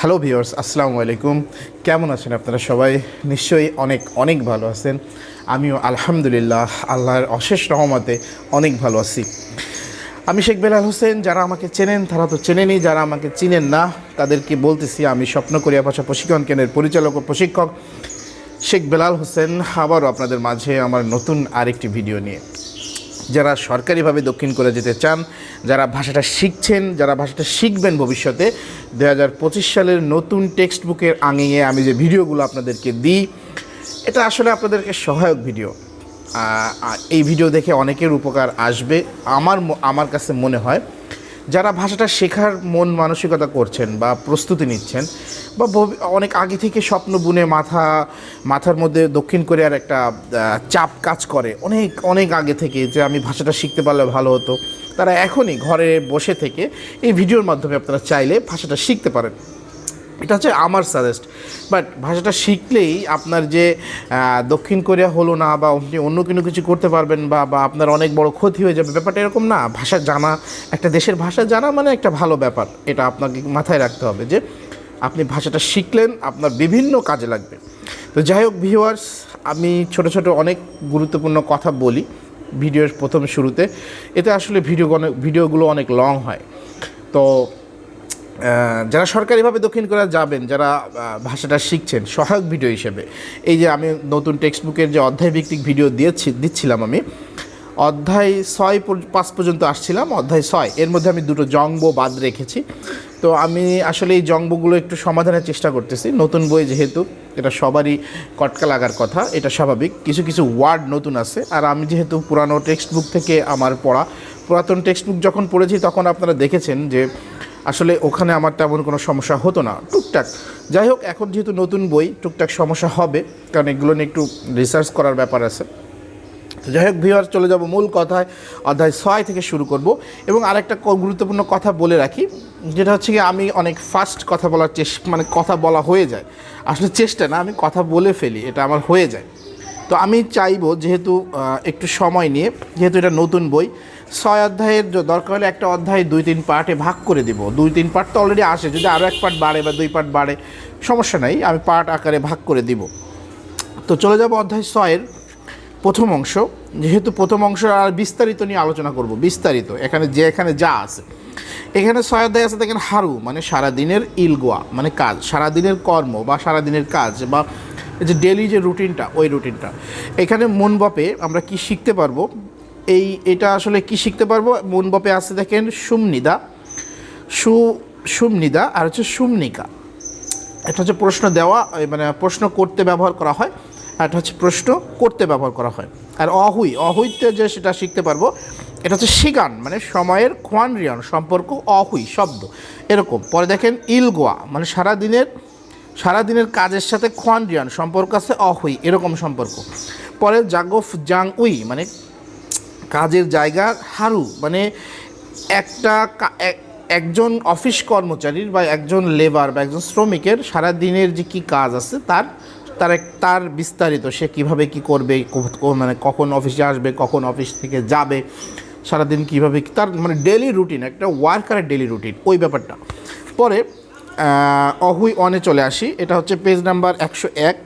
Hello viewers, আসসালামু আলাইকুম। কেমন আছেন আপনারা সবাই? নিশ্চয়ই অনেক অনেক ভালো আছেন। আমিও আলহামদুলিল্লাহ, আল্লাহর অশেষ রহমতে অনেক ভালো আছি। আমি শেখ বেলাল হোসেন, যারা আমাকে চেনেন, তারা তো চেনেনই যারা আমাকে চিনেন না, তাদেরকে বলতেছি, আমি স্বপ্ন করিয়া ভাষা প্রশিক্ষণ কেন্দ্রের পরিচালক ও প্রশিক্ষক শেখ বেলাল হোসেন, আবারও আপনাদের মাঝে আমার নতুন আরেকটি ভিডিও নিয়ে। যারা সরকারিভাবে দক্ষিণ করে যেতে চান, যারা ভাষাটা শিখছেন, যারা ভাষাটা শিখবেন ভবিষ্যতে দু হাজার পঁচিশ সালের নতুন টেক্সট বুকের আঙিয়ে আমি যে ভিডিওগুলো আপনাদেরকে দিই, এটা আসলে আপনাদেরকে সহায়ক ভিডিও। এই ভিডিও দেখে অনেকের উপকার আসবে, আমার আমার কাছে মনে হয়। যারা ভাষাটা শেখার মন মানসিকতা করছেন বা প্রস্তুতি নিচ্ছেন বা অনেক আগে থেকে স্বপ্ন বুনে মাথা, মাথার মধ্যে দক্ষিণ কোরিয়ার একটা চাপ কাজ করে। অনেক অনেক আগে থেকে যে আমি ভাষাটা শিখতে পারলে ভালো হতো। তারা এখনই ঘরে বসে থেকে এই ভিডিওর মাধ্যমে আপনারা চাইলে ভাষাটা শিখতে পারেন। এটা হচ্ছে আমার সাজেস্ট বাট ভাষাটা শিখলেই আপনার যে দক্ষিণ কোরিয়া হলো না বা আপনি অন্য কোনো কিছু করতে পারবেন বা বা আপনার অনেক বড় ক্ষতি হয়ে যাবে, ব্যাপারটা এরকম না। ভাষা জানা, একটা দেশের ভাষা জানা মানে একটা ভালো ব্যাপার। এটা আপনাকে মাথায় রাখতে হবে যে, আপনি ভাষাটা শিখলেন, আপনার বিভিন্ন কাজে লাগবে। তো যাই হোক ভিউয়ার্স আমি ছোট ছোট অনেক গুরুত্বপূর্ণ কথা বলি ভিডিওর প্রথম শুরুতে। এতে আসলে ভিডিও ভিডিওগুলো অনেক লং হয়। তো যারা সরকারিভাবে দক্ষিণ কোরিয়া যাবেন, যারা ভাষাটা শিখছেন, সহায়ক ভিডিও হিসেবে। এই যে আমি নতুন টেক্সট বুকের যে অধ্যায় ভিত্তিক ভিডিও দিয়েছি, দিচ্ছিলাম আমি, অধ্যায় ছয় পাঁচ পর্যন্ত আসছিলাম, অধ্যায় ছয়। এর মধ্যে আমি দুটো জংব বাদ রেখেছি। তো আমি আসলে এই জংবগুলো একটু সমাধানের চেষ্টা করতেছি। নতুন বই যেহেতু, এটা সবারই কটকা লাগার কথা, এটা স্বাভাবিক। কিছু কিছু ওয়ার্ড নতুন আছে। আর আমি যেহেতু পুরানো টেক্সট বুক থেকে আমার পড়া, পুরাতন টেক্সট বুক যখন পড়েছি, তখন আপনারা দেখেছেন যে আসলে ওখানে আমার তেমন কোনো সমস্যা হতো না। টুকটাক। যাই হোক, এখন যেহেতু নতুন বই, টুকটাক সমস্যা হবে, কারণ এগুলো নিয়ে একটু রিসার্চ করার ব্যাপার আছে। যাই হোক ভিওয়ার চলে যাব মূল কথায়। অধ্যায় ছয় থেকে শুরু করব। এবং আরেকটা গুরুত্বপূর্ণ কথা বলে রাখি, যেটা হচ্ছে কি আমি অনেক ফাস্ট কথা বলার চেষ্টা মানে কথা বলা হয়ে যায়। আসলে চেষ্টা না, আমি কথা বলে ফেলি, এটা আমার হয়ে যায়। তো আমি চাইব যেহেতু একটু সময় নিয়ে, যেহেতু এটা নতুন বই ছয় অধ্যায়ের দরকার হলে একটা অধ্যায় দুই তিন পার্টে ভাগ করে দিব। দুই তিন পার্ট তো অলরেডি আসে, যদি আরও এক পার্ট বাড়ে বা দুই পার্ট বাড়ে, সমস্যা নাই, আমি পার্ট আকারে ভাগ করে দিব। তো চলে যাব অধ্যায় ছয়ের প্রথম অংশ। যেহেতু প্রথম অংশ আর বিস্তারিত নিয়ে আলোচনা করব, বিস্তারিত, এখানে যে এখানে যা আছে। এখানে ছয় অধ্যায় আছে, দেখেন হারু মানে সারাদিনের ইলগোয়া মানে কাজ, সারাদিনের কর্ম বা সারাদিনের কাজ বা যে ডেলি যে রুটিনটা ওই রুটিনটা এখানে মন মনবপে আমরা কি শিখতে পারব? এই, এটা আসলে কি শিখতে পারব? মনবপে আছে দেখেন, সুমনিদা। সু, সুমনিদা আর হচ্ছে সুমনিকা। এটা হচ্ছে প্রশ্ন দেওয়া মানে প্রশ্ন করতে ব্যবহার করা হয়, আর এটা হচ্ছে প্রশ্ন করতে ব্যবহার করা হয়। আর অহুই, অহুইতে যে সেটা শিখতে পারব, এটা হচ্ছে শিগান মানে সময়ের খোয়ান রিয়ান সম্পর্ক অহুই, শব্দ। এরকম। পরে দেখেন ইলগোয়া মানে সারাদিনের সারাদিনের কাজের সাথে খোয়ান রিয়ান সম্পর্ক আছে অহুই, এরকম সম্পর্ক। পরে জাগফ জাং উই মানে কাজের জায়গা হারু মানে একটা এক- একজন অফিস কর্মচারীর বা একজন লেবার বা একজন শ্রমিকের সারা দিনের যে কি কাজ আছে তার তার এক তার বিস্তারিত সে কীভাবে কি করবে মানে কখন অফিসে আসবে, কখন অফিস থেকে যাবে, সারাদিন কীভাবে তার মানে ডেলি রুটিন, একটা ওয়ার্কারের ডেলি রুটিন, ওই ব্যাপারটা। পরে অহুই অনে চলে আসি, এটা হচ্ছে পেজ নাম্বার একশো এক।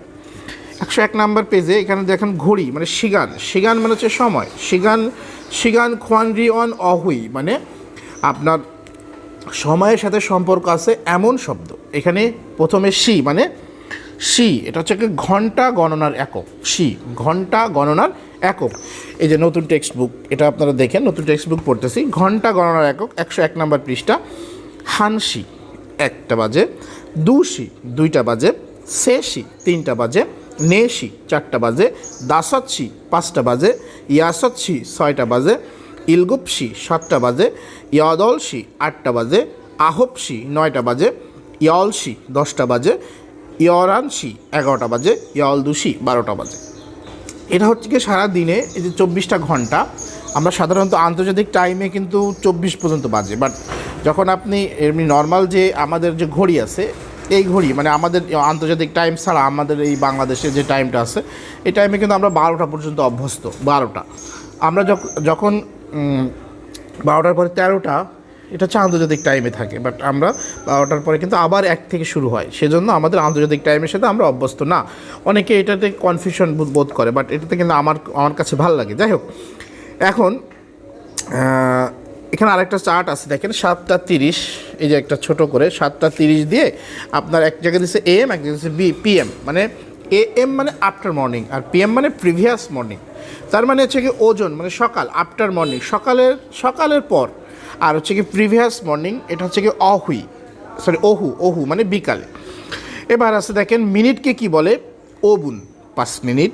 একশো এক নাম্বার পেজে এখানে দেখেন ঘড়ি মানে শিগান। শিগান মানে হচ্ছে সময়। শিগান শিগান খোয়ানরি অন অহুই মানে আপনার সময়ের সাথে সম্পর্ক আছে এমন শব্দ। এখানে প্রথমে সি মানে সি এটা হচ্ছে ঘণ্টা গণনার একক। সি ঘণ্টা গণনার একক। এই যে নতুন টেক্সট বুক এটা আপনারা দেখেন, নতুন টেক্সট বুক পড়তেছি। ঘণ্টা গণনার একক, একশো এক নাম্বার পৃষ্ঠা। হানসি একটা বাজে। দুশি দুইটা বাজে। সেশি তিনটা বাজে। নেশি চারটা বাজে, দাসৎসি পাঁচটা বাজে, ইয়াসৎসি ছয়টা বাজে, ইলগুপসি সাতটা বাজে, ইয়াদলসি আটটা বাজে, আহপসি নয়টা বাজে, ইয়লসি দশটা বাজে, ইয়রানসি এগারোটা বাজে, ইয়লদুসি বারোটা বাজে। এটা হচ্ছে কি সারা দিনে এই যে চব্বিশটা ঘণ্টা, আমরা সাধারণত আন্তর্জাতিক টাইমে কিন্তু চব্বিশ পর্যন্ত বাজে বাট যখন আপনি এমনি নর্মাল যে আমাদের যে ঘড়ি আছে এই ঘড়ি মানে আমাদের আন্তর্জাতিক টাইম ছাড়া আমাদের এই বাংলাদেশে যে টাইমটা আছে, এই টাইমে কিন্তু আমরা বারোটা পর্যন্ত অভ্যস্ত, বারোটা। আমরা যখ- যখন বারোটার পরে তেরোটা, এটা হচ্ছে আন্তর্জাতিক টাইমে থাকে বাট আমরা বারোটার পরে কিন্তু আবার এক থেকে শুরু হয়। সেজন্য আমাদের আন্তর্জাতিক টাইমের সাথে আমরা অভ্যস্ত না। অনেকে এটাতে কনফিউশন বোধ করে বাট এটাতে কিন্তু আমার আমার কাছে ভালো লাগে। যাই হোক, এখন এখানে আরেকটা চার্ট আছে, দেখেন, সাতটা তিরিশ। এই যে একটা ছোট করে সাতটা তিরিশ দিয়ে আপনার এক জায়গায় দিচ্ছে এ এম এক জায়গায় দিচ্ছে বি পিএম মানে এ এম মানে আফটার মর্নিং আর পিএম মানে প্রিভিয়াস মর্নিং তার মানে হচ্ছে কি ওজন মানে সকাল আফটার মর্নিং সকালের সকালের পর। আর হচ্ছে কি প্রিভিয়াস মর্নিং এটা হচ্ছে কি অহুই সরি ওহু ওহু মানে বিকালে। এবার আছে দেখেন মিনিটকে কি বলে? ওবুন, পাঁচ মিনিট।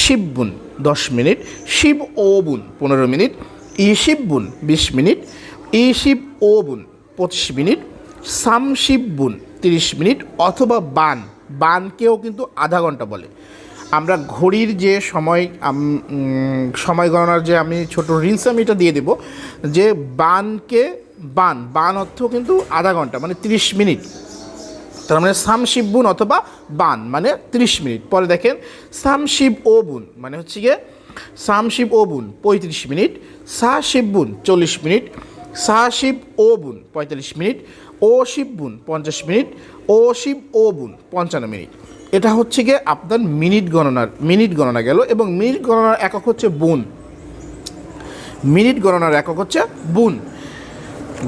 শিববুন, দশ মিনিট। শিব ওবুন, পনেরো মিনিট। ইশিববুন বিশ মিনিট। ইশিব ওবুন পঁচিশ মিনিট সামশিববুন তিরিশ মিনিট অথবা বান, বানকেও কিন্তু আধা ঘণ্টা বলে। আমরা ঘড়ির যে সময় সময় গণনার যে আমি ছোট রিলস আমি এটা দিয়ে দেবো, যে বানকে বান বান অর্থ কিন্তু আধা ঘণ্টা মানে তিরিশ মিনিট। তার মানে সাম বুন অথবা বান মানে 30 মিনিট। পরে দেখেন সাম শিব ও বুন মানে হচ্ছে গিয়ে সাম শিব ও বুন, পঁয়ত্রিশ মিনিট সা শিববুন চল্লিশ মিনিট সা শিব ও বুন, পঁয়তাল্লিশ মিনিট। ও শিব বুন, পঞ্চাশ মিনিট। ও শিব ও বুন, পঞ্চান্ন মিনিট। এটা হচ্ছে গিয়ে আপনার মিনিট গণনার, মিনিট গণনা গেল এবং মিনিট গণনার একক হচ্ছে বুন। মিনিট গণনার একক হচ্ছে বুন।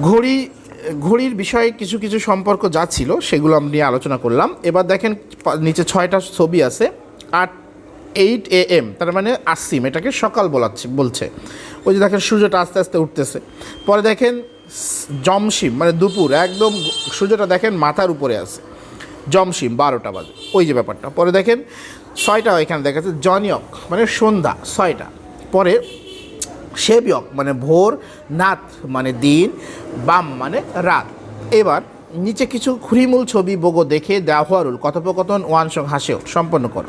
ঘড়ি, ঘড়ির বিষয়ে কিছু কিছু সম্পর্ক যা ছিল সেগুলো আমি নিয়ে আলোচনা করলাম। এবার দেখেন নিচে ছয়টা ছবি আছে। আট এইট এ এম, তার মানে আসিম, এটাকে সকাল বলাচ্ছে, বলছে। ওই যে দেখেন সূর্যটা আস্তে আস্তে উঠতেছে। পরে দেখেন জমসিম মানে দুপুর, একদম সূর্যটা দেখেন মাথার উপরে আছে। জমসিম বারোটা বাজে, ওই যে ব্যাপারটা। পরে দেখেন ছয়টা এখানে দেখা যাচ্ছে জনিয়ক মানে সন্ধ্যা, ছয়টা। পরে সেবিয়ক মানে ভোর নাথ মানে দিন, বাম মানে রাত। এবার নিচে কিছু খুরিমূল ছবি বগো দেখে দেওয়ারুল কথোপকথন ওয়ান সং হাসেও সম্পন্ন করো।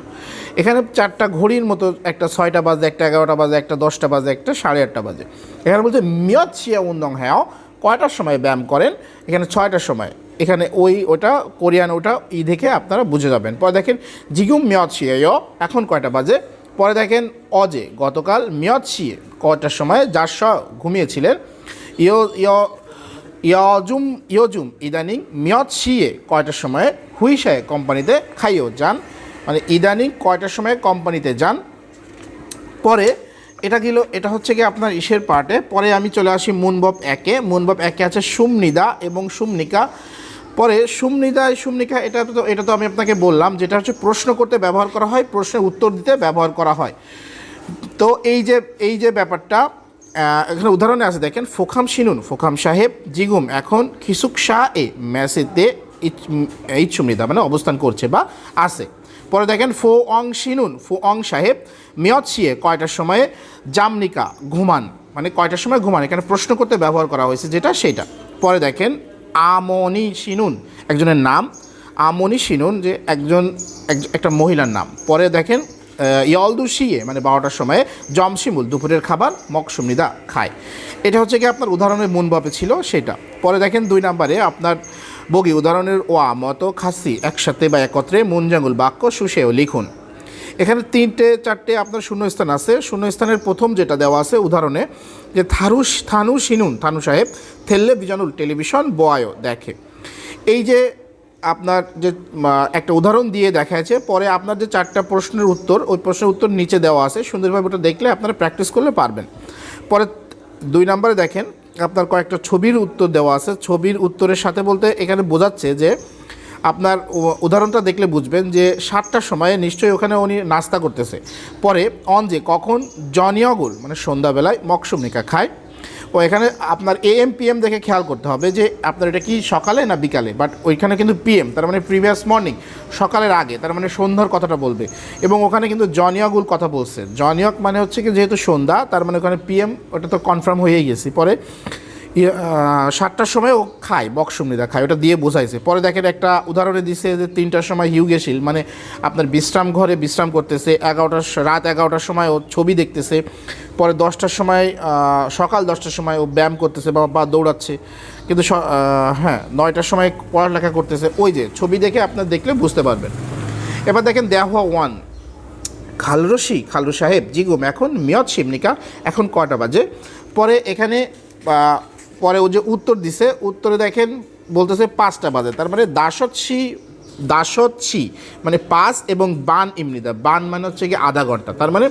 এখানে চারটা ঘড়ির মতো একটা ছয়টা বাজে, একটা এগারোটা বাজে, একটা দশটা বাজে, একটা সাড়ে আটটা বাজে। এখানে বলছে মিয়ত শিয়া উন্দং হ্যাও, কয়টার সময় ব্যায়াম করেন? এখানে ছয়টার সময়। এখানে ওই ওটা, কোরিয়ান ওটা, ই দেখে আপনারা বুঝে যাবেন। পরে দেখেন, জিগুম মিয়ত শিয়া এখন কয়টা বাজে? পরে দেখেন, অজে, গতকাল মিয়ত শিয়ে, কয়টার সময়? যার ঘুমিয়েছিলেন? ইয় ইয় ইয়জুম ইয়জুম, ইদানিং মিয়ত শিয়ে কয়টার সময় হুইসায় কোম্পানিতে খাইও যান? মানে ইদানিং কয়টার সময় কোম্পানিতে যান? পরে এটা গেল, এটা হচ্ছে কি আপনার ইসের পার্টে। পরে আমি চলে আসি মুনবব একে। মুনবব একে আছে সুমনিদা এবং সুমনিকা। পরে সুমনিদা, সুমনিকা, এটা তো এটা তো আমি আপনাকে বললাম, যেটা হচ্ছে প্রশ্ন করতে ব্যবহার করা হয়, প্রশ্নের উত্তর দিতে ব্যবহার করা হয়। তো এই যে এই যে ব্যাপারটা এখানে উদাহরণে আছে, দেখেন, ফোখাম শিনুন, ফোখাম সাহেব, জিগুম, এখন খিসুক শাহ এ ম্যাসেতে ইচ্ছুমৃদা মানে অবস্থান করছে বা আছে। পরে দেখেন, ফো অং শিনুন, ফো অং সাহেব, মিয়ত শিয়ে কয়টার সময়ে জামনিকা ঘুমান মানে কয়টার সময় ঘুমান, এখানে প্রশ্ন করতে ব্যবহার করা হয়েছে, যেটা সেটা। পরে দেখেন, আমনি শিনুন, একজনের নাম, আমনি শিনুন, যে একজন, এক- একটা মহিলার নাম। পরে দেখেন ইয়লদু শিয়ে মানে বারোটার সময়ে জমশিমুল দুপুরের খাবার মকসুমনিদা খায়। এটা হচ্ছে কি আপনার উদাহরণের মূলভাবে ছিল সেটা। পরে দেখেন দুই নম্বরে আপনার বগি উদাহরণের ওয়া, মতো, খাসি একসাথে বা একত্রে মুনজাঙ্গুল বাক্য সুষেও লিখুন। এখানে তিনটে, চারটে আপনার শূন্যস্থান আছে। শূন্যস্থানের প্রথম যেটা দেওয়া আছে উদাহরণে যে থারুস, থানু শিনুন, থানু সাহেব থেললে বিজানুল টেলিভিশন বয়ও দেখে। এই যে আপনার যে একটা উদাহরণ দিয়ে দেখাচ্ছে পরে আপনার যে চারটা প্রশ্নের উত্তর, ওই প্রশ্নের উত্তর নিচে দেওয়া আছে, সুন্দরভাবে ওটা দেখলে আপনারা প্র্যাকটিস করলে পারবেন। পরে দুই নম্বরে দেখেন, আপনার কয়েকটা ছবির উত্তর দেওয়া আছে, ছবির উত্তরের সাথে বলতে এখানে বোঝাচ্ছে যে, আপনার উদাহরণটা দেখলে বুঝবেন যে সাতটার সময়ে নিশ্চয়ই ওখানে উনি নাস্তা করতেছে। পরে, অন যে কখন জনিয়গুল মানে সন্ধ্যাবেলায় মকসুমনিকা খায় ও এখানে আপনার এএম পিএম দেখে খেয়াল করতে হবে যে আপনার এটা কি সকালে না বিকালে? বাট ওইখানে কিন্তু পিএম তার মানে প্রিভিয়াস মর্নিং সকালের আগে, তার মানে সন্ধ্যার কথাটা বলবে। এবং ওখানে কিন্তু জনিয়গুল কথা বলছে। জনিয়ক মানে হচ্ছে কি, যেহেতু সন্ধ্যা, তার মানে ওখানে পিএম ওটা তো কনফার্ম হয়ে গেছি। পরে সাতটার সময় ও খায় বক্সমৃদা খায়, ওটা দিয়ে বোঝাইছে। পরে দেখেন একটা উদাহরণে দিছে যে তিনটার সময় হিউ গেছিল মানে আপনার বিশ্রাম ঘরে বিশ্রাম করতেছে, এগারোটার রাত এগারোটার সময় ও ছবি দেখতেছে, পরে দশটার সময় সকাল দশটার সময় ও ব্যায়াম করতেছে বা বা দৌড়াচ্ছে। কিন্তু হ্যাঁ নয়টার সময় পড়ালেখা করতেছে, ওই যে ছবি দেখে আপনার দেখলে বুঝতে পারবেন। এবার দেখেন দেওয়া ওয়ান খালরসি খালরু সাহেব জিগুম এখন মিয়ত, শিমনিকা, এখন কয়টা বাজে? পরে এখানে পরে ও যে উত্তর দিছে, উত্তরে দেখেন বলতেছে পাঁচটা বাজে। তার মানে দাসৎসি দাসৎসি মানে পাঁচ এবং বান ইমনিদা বান মানে হচ্ছে কি আধা ঘণ্টা, তার মানে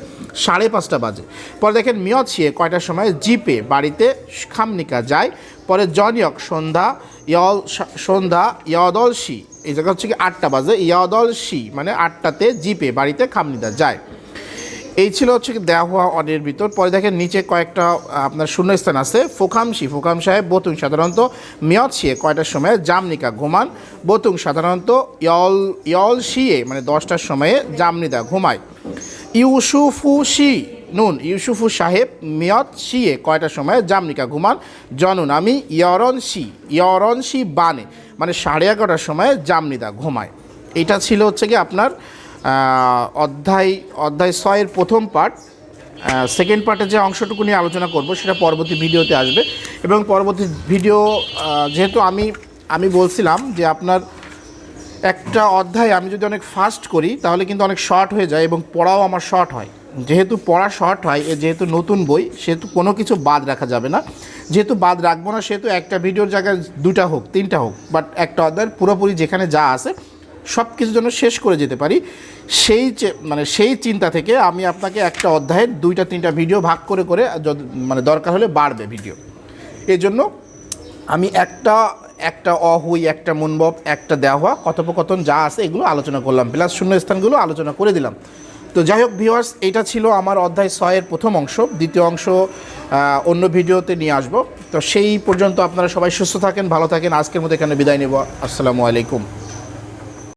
সাড়ে পাঁচটা বাজে। পরে দেখেন মিয়ত ছিয়ে কয়টার সময় জিপে, বাড়িতে খামনিকা যায়, পরে জনিয়ক সন্ধ্যা, ইয়ল সন্ধ্যা, ইয়দল শি এই জায়গা হচ্ছে কি আটটা বাজে, ইয়দল শি মানে আটটাতে জিপে, বাড়িতে খামনিদা যায়। এই ছিল হচ্ছে দেওয়া হওয়া অনের ভিতর। পরে দেখেন নিচে কয়েকটা আপনার শূন্যস্থান আছে। ফোকামশি ফোকাম সাহেব, বতুং সাধারণত মিয়ত শিয়ে কয়টার সময় জামনিকা ঘুমান, বতুং সাধারণত ইয়ল ইয়ল শিয়ে মানে দশটার সময়ে জামনিদা ঘুমায়। ইউসুফু শি নুন, ইউসুফু সাহেব মিয়ত শিয়ে কয়টার সময় জামনিকা ঘুমান? জনুন আমি, ইয়রন শি ইয়রন শি বানে মানে সাড়ে এগারোটার সময় জামনিদা ঘুমায়। এটা ছিল হচ্ছে কি আপনার অধ্যায় অধ্যায় ছয়ের প্রথম পার্ট সেকেন্ড পার্টে যে অংশটুকু নিয়ে আলোচনা করব, সেটা পরবর্তী ভিডিওতে আসবে। এবং পরবর্তী ভিডিও যেহেতু আমি আমি বলছিলাম যে আপনার একটা অধ্যায় আমি যদি অনেক ফাস্ট করি, তাহলে কিন্তু অনেক শর্ট হয়ে যায় এবং পড়াও আমার শর্ট হয়। যেহেতু পড়া শর্ট হয়, এ যেহেতু নতুন বই, সেহেতু কোনো কিছু বাদ রাখা যাবে না। যেহেতু বাদ রাখব না, সেহেতু একটা ভিডিওর জায়গায় দুটা হোক, তিনটা হোক বাট একটা অধ্যায়ের পুরোপুরি যেখানে যা আছে সব কিছুর জন্য শেষ করে যেতে পারি। সেই মানে সেই চিন্তা থেকে আমি আপনাকে একটা অধ্যায়ের দুইটা, তিনটা ভিডিও ভাগ করে করে মানে দরকার হলে বাড়বে ভিডিও। এই জন্য আমি একটা একটা অহুই, একটা মুনবব, একটা দেওয়া হওয়া কথোপকথন যা আছে এগুলো আলোচনা করলাম। প্লাস শূন্য স্থানগুলো আলোচনা করে দিলাম। তো যাই হোক ভিওয়ার্স এটা ছিল আমার অধ্যায় ছয়ের প্রথম অংশ। দ্বিতীয় অংশ অন্য ভিডিওতে নিয়ে আসব। তো সেই পর্যন্ত আপনারা সবাই সুস্থ থাকেন, ভালো থাকেন। আজকের মতো এখানে বিদায় নেব। আসসালামু আলাইকুম।